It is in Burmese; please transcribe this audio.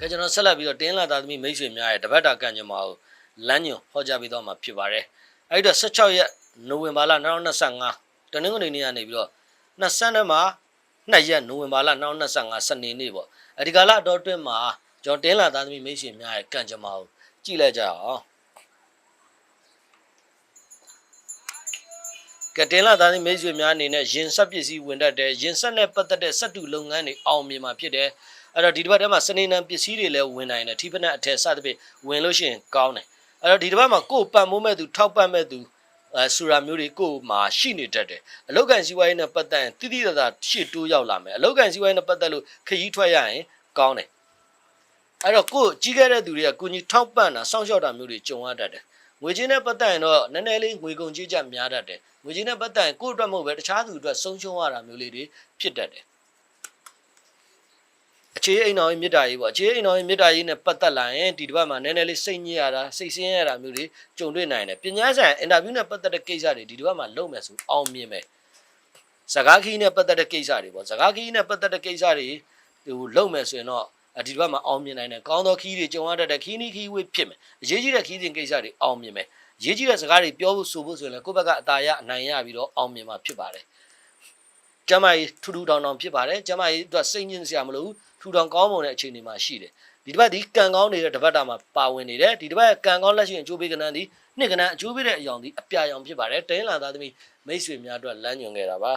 ကဲကျွန်တော်ဆက်လက်ပြီးတော့တင်းလာသားသမီးမိတ်ဆွေများရဲ့တပတ်တာကံကြမ္မာကိုလမ်းညွန်ဟောကြားပေးတော့မှာဖြစ်ပါတယ်အဲ့တော့16ရက်နိုဝင်ဘာလ2025တနင်္ဂနွေနေ့ကနေပြီးတော့20နဲ့မှာ2ရက်နိုဝင်ဘာလ2025စနေနေ့ပေါ့အဒီကာလအတော်အတွင်းမှာကျွန်တော်တင်းလာသားသမီးမိတ်ဆွေများရဲ့ကံကြမ္မာကိုကြည့်လိုက်ကြအောင်ကတင်လာသားသမီးမိတ်ဆွေများအနေနဲ့ရင်ဆက်ပစ္စည်းဝင်တတ်တယ်ရင်ဆက်နဲ့ပတ်သက်တဲ့စက်တူလုပ်ငန်းတွေအောင်မြင်မှာဖြစ်တယ် အဲ့တော့ဒီတစ်ပတ်ထဲမှာစနေနံပစ္စည်းတွေလည်းဝင်နိုင်တယ်ထိဖက်နဲ့အထက်စသဖြင့်ဝင်လို့ရှိရင်ကောင်းတယ်အဲ့တော့ဒီတစ်ပတ်မှာကိုယ်ပံ့မိုးမဲ့သူထောက်ပံ့မဲ့သူအဲဆူရာမျိုးတွေကိုယ်မှာရှိနေတတ်တယ်အလောက်ကန်စီဝိုင်းနဲ့ပတ်သက်ရင်တိတိကျကျရှေ့တိုးရောက်လာမယ်အလောက်ကန်စီဝိုင်းနဲ့ပတ်သက်လို့ခရီးထွက်ရရင်ကောင်းတယ်အဲ့တော့ကိုယ်ကြီးခဲ့တဲ့သူတွေကကိုကြီးထောက်ပံ့တာစောင့်ရှောက်တာမျိုးတွေကြုံရတတ်တယ်ငွေချင်းနဲ့ပတ်သက်ရင်တော့နည်းနည်းလေးငွေကုန်ကြေးကြများတတ်တယ်ငွေချင်းနဲ့ပတ်သက်ရင်ကိုယ့်အတွက်မဟုတ်ပဲတခြားသူအတွက်ဆုံးရှုံးရတာမျိုးလေးတွေဖြစ်တတ်တယ်အ ခြေအိမ်တော်ရဲ့မြစ်တာကြီးပေါ့အခြေအိမ်တော်ရဲ့မြစ်တာကြီးနဲ့ပတ်သက်လာရင်ဒီတစ်ပတ်မှာနည်းနည်းလေးစိတ်ညစ်ရတာစိတ်ဆင်းရတာမျိုးတွေကြုံတွေ့နိုင်တယ်ပညာဆိုင်အင်တာဗျူးနဲ့ပတ်သက်တဲ့ကိစ္စတွေဒီတစ်ပတ်မှာလုပ်မယ်ဆိုအောင်မြင်မယ်စကားခီးနဲ့ပတ်သက်တဲ့ကိစ္စတွေပေါ့စကားခီးနဲ့ပတ်သက်တဲ့ကိစ္စတွေဟိုလုပ်မယ်ဆိုရင်တော့အဒီတစ်ပတ်မှာအောင်မြင်နိုင်တယ်ကောင်းသောခီးတွေကြုံရတတ်တဲ့ခီးနီးခီးဝေးဖြစ်မယ်အရေးကြီးတဲ့ခီးစဉ်ကိစ္စတွေအောင်မြင်မယ်အရေးကြီးတဲ့စကားတွေပြောဖို့ဆိုဖို့ဆိုရင်လည်းကိုယ့်ဘက်ကအတာရအနိုင်ရပြီးတော့အောင်မြင်မှာဖြစ်ပါတယ် ကျမကြီးထူထူတောင်တောင်ဖြစ်ပါတယ်ကျမကြီးအတွက်စိတ်ညစ်စရာမလိုဘူးထူထောင်ကောင်းမွန်တဲ့အခြေအနေမှာရှိတယ်ဒီတစ်ပတ်ဒီကံကောင်းနေတဲ့တစ်ပတ်တာမှာပါဝင်နေတယ်ဒီတစ်ပတ်ကံကောင်းလက်ရှိရင်အကျိုးပေးကဏ္ဍဒီနှစ်ကဏ္ဍအကျိုးပေးတဲ့အယောင်ဒီအပြာရောင်ဖြစ်ပါတယ်တင်းလာသားသမီးမိတ်ဆွေများအတွက်လမ်းညွှန်ခဲ့တာပါ